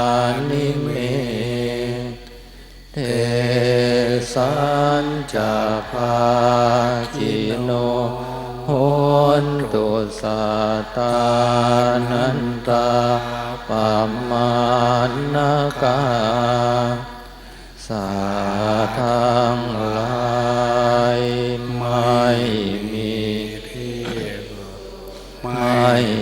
านิเมเทสันจะภาคิโนโหนตุสัตานันตาปัมมานาคาสัตว์ทั้งลายไม่มีที่ไม่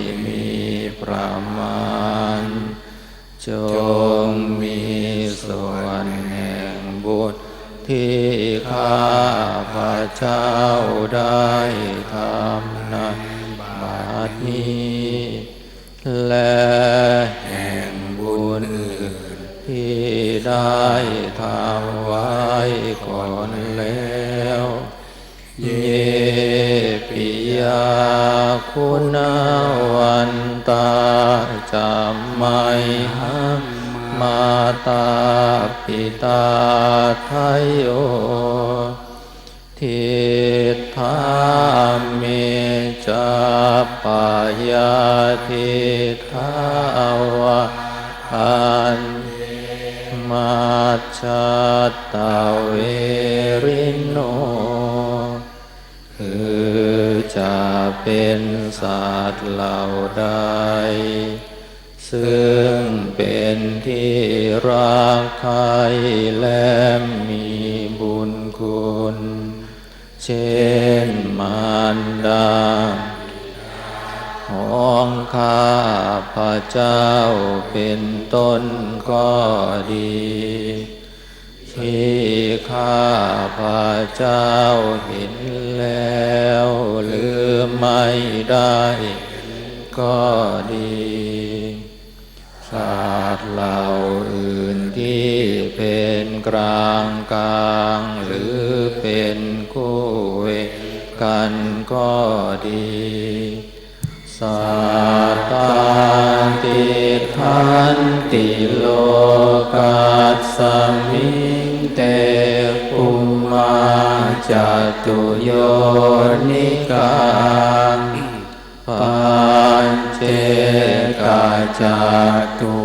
เจ้าได้ทำนั้นบัดนี้ และแห่งบุญอื่นที่ได้ทำไว้ก่อนแล้วเยปิยาคุณวันตาจำไม่หัมมาตาปิตาไทยโย ทิฏฐาเมจะปายาทิฏฐาวะอันมาชัตาเวริโนคือจะเป็นสัตว์เหล่าใด ซึ่งเป็นที่รักใครและมี เช่นมารดาของข้าพระเจ้าเป็นต้นก็ดี ที่ข้าพระเจ้าเห็นแล้วหรือไม่ได้ก็ดีสัตว์เหล่าอื่นที่เป็นกลางกลาง กันก็ดีสัตตาติทันติโลกัสสมิงเตปุมมาจตุโยนิกาปัญเจกาจตุ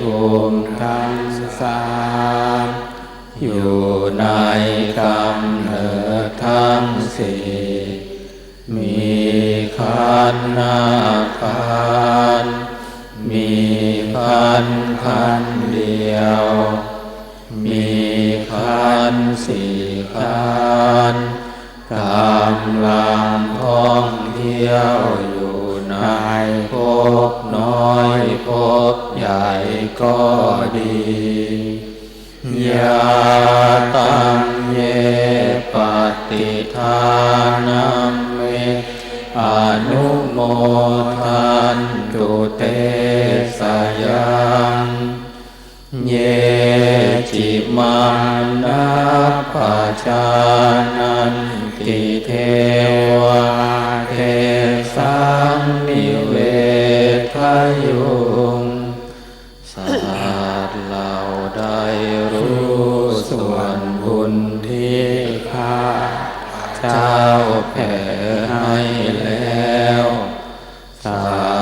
ภูมิทั้งสามอยู่ในกำเนิดทั้งสี่มีขันนาขันมีขันขันเดียว มีขันสี่ขันกำลังท่องเที่ยวอยู่ในภพ ภพใหญ่ก็ดียาตังเยปฏิทานัมเมอนุโมทันตุเตสยังเยจิมานาปชานันติเทว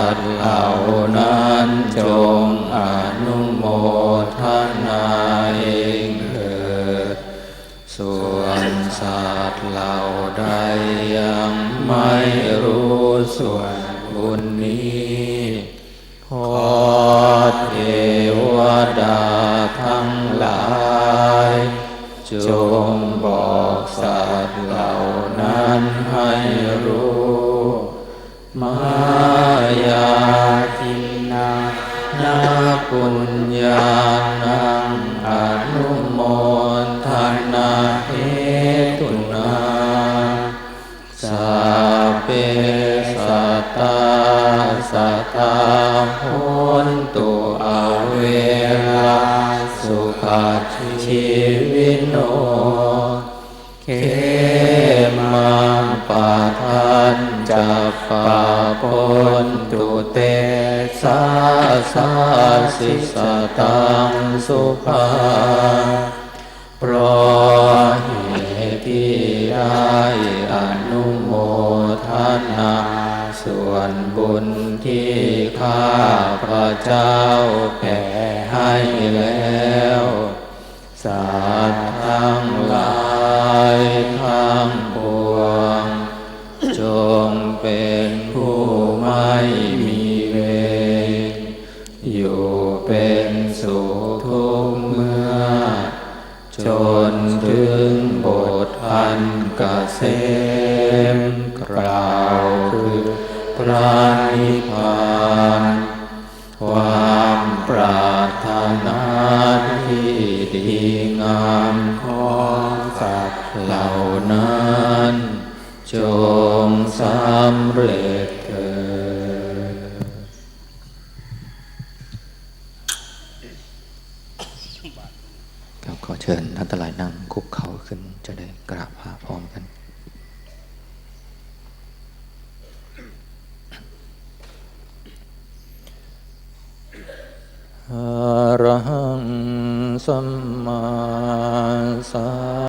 สัตว์เหล่านั้นจงอนุโมทนาเองเถิด ส่วนสัตว์เหล่าใดยังไม่รู้ส่วนบุญนี้ขอเทวดาทั้งหลายจง ตาโหนตุอเวราสุขาชีวิโนเขมังปะทันจสัพพะปนตุเตสาสาสิสตังสุภาพราะเหตุที่ได้ ญที่ข้าพระเจ้าแผ่ให้แล้วสัตว์ทั้งหลายทั้งปวง จงเป็นผู้ไม่มีเวรอยู่เป็นสุขทุกเมื่อ จนถึงบทอันกเกษมกล่าว ระนิพพานความปรารถนาที่ดีงามของสัตว์เหล่านั้น จงสำเร็จเถิดครับขอเชิญท่านทั้งหลายนั่งคุกเข่าขึ้นจะได้กราบพระพร้อมกัน ระหังสัมมาสั